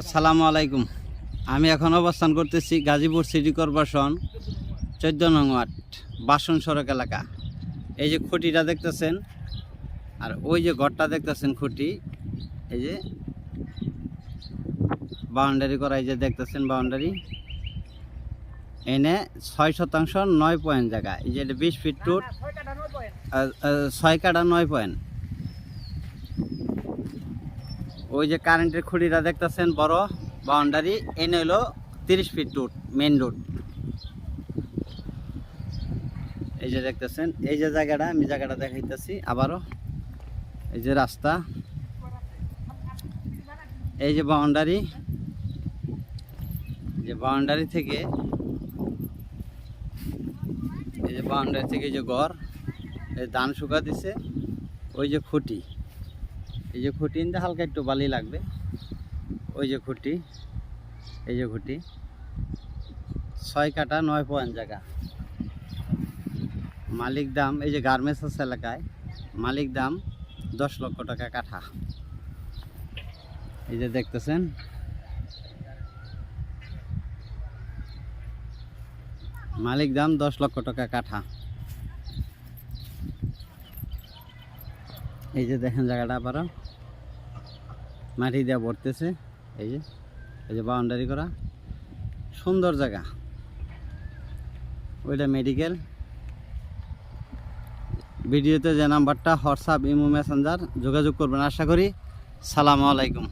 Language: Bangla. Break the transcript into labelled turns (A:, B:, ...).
A: আসসালামু আলাইকুম। আমি এখন অবস্থান করতেছি গাজীপুর সিটি কর্পোরেশন চোদ্দ নং ওয়ার্ড, বাসন সড়ক এলাকা। এই যে খুঁটিটা দেখতেছেন, আর ওই যে ঘরটা দেখতেছেন খুঁটি, এই যে বাউন্ডারি করা, এই যে দেখতেছেন বাউন্ডারি এনে ছয় শতাংশ নয় পয়েন্ট জায়গা, এই যে এটা বিশ ফিট টুট ছয় কাটা নয় পয়েন্ট। ওই যে কারেন্টের খুঁটিটা দেখতেছেন, বড় বাউন্ডারি এনে হলো তিরিশ ফিট রুট মেন রোড এই যে দেখতেছেন, এই যে জায়গাটা, আমি জায়গাটা দেখাইতেছি আবারও। এই যে রাস্তা। এই যে বাউন্ডারি যে বাউন্ডারি থেকে, এই যে বাউন্ডারি থেকে যে ঘর এই ধান শুকা দিছে, ওই যে খুঁটি। এই যে খুঁটি নিতে হালকা একটু বালি লাগবে। ওই যে খুঁটি, এই যে খুঁটি। ছয় কাটা নয় পয়েন্ট জায়গা। মালিক দাম, এই যে গার্মেন্টস এলাকায়, মালিক দাম দশ লক্ষ টাকা কাঠা। এই যে দেখতেছেন। মালিক দাম দশ লক্ষ টাকা কাঠা। এই যে দেখেন জায়গাটা আবারও। মাটি দেওয়া ভরতেছে, এই যে এই যে বাউন্ডারি করা। সুন্দর জায়গা। ওইটা মেডিকেল ভিডিওতে যে নাম্বারটা হোয়াটসঅ্যাপ ইমো মেসেঞ্জার যোগাযোগ করবেন। আশা করি, সালামু আলাইকুম।